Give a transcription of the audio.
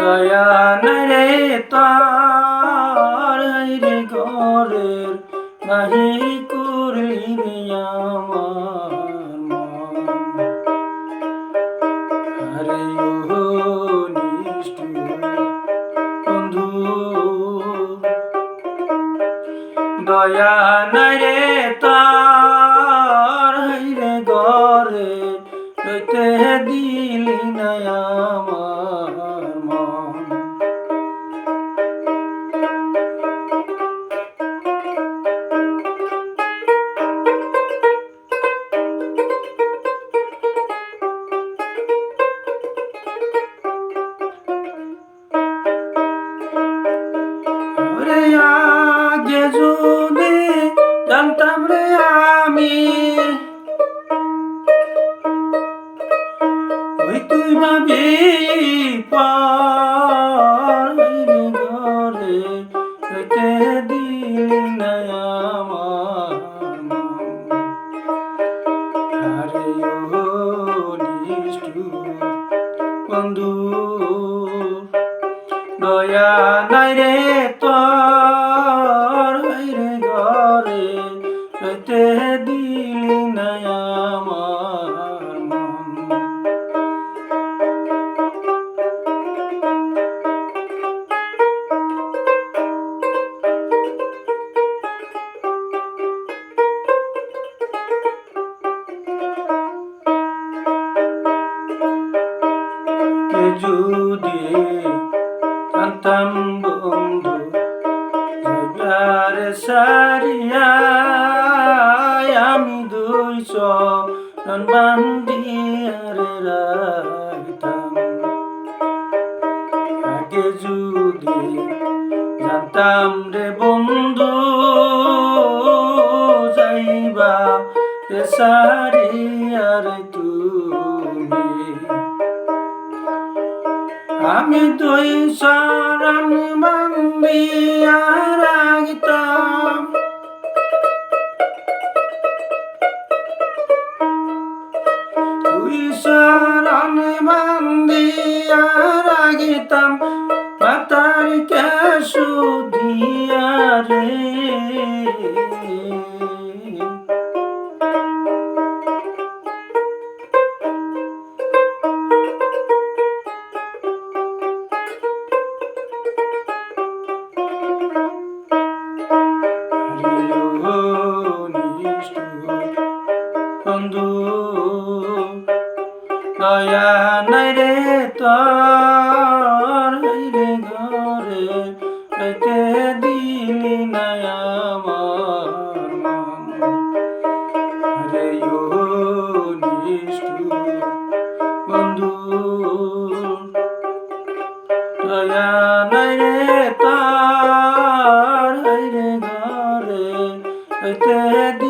নয়ন রে তার রে ঘরের, নাহি করলি আমার আরে ও বন্ধু দয়ান রে তার রে ঘরে, রইতে দিলি না বন্ধু দয়া নাই রে তোর যদি জানতাম বন্ধু যাইবার সারিয়া আমি দুইশ রন বান্দিয়ার রাখতাম। আগে যদি জানতাম রে বন্ধু, যাইবা রে সারিয়ার তুমি। আমি তুই শরণ বন্দিয়া রাখতাম তুই শরণ বন্দিয়া রাখতাম মাতার কেশু দিয়া রে? দয়া নাই রে তোর রে ঘরে রইতে দিলি নাই আমার মন। রে ও নিষ্ঠুর বন্ধু, দয়া নাই রে তার রে ঘরে হইতে দিলি নাই আমার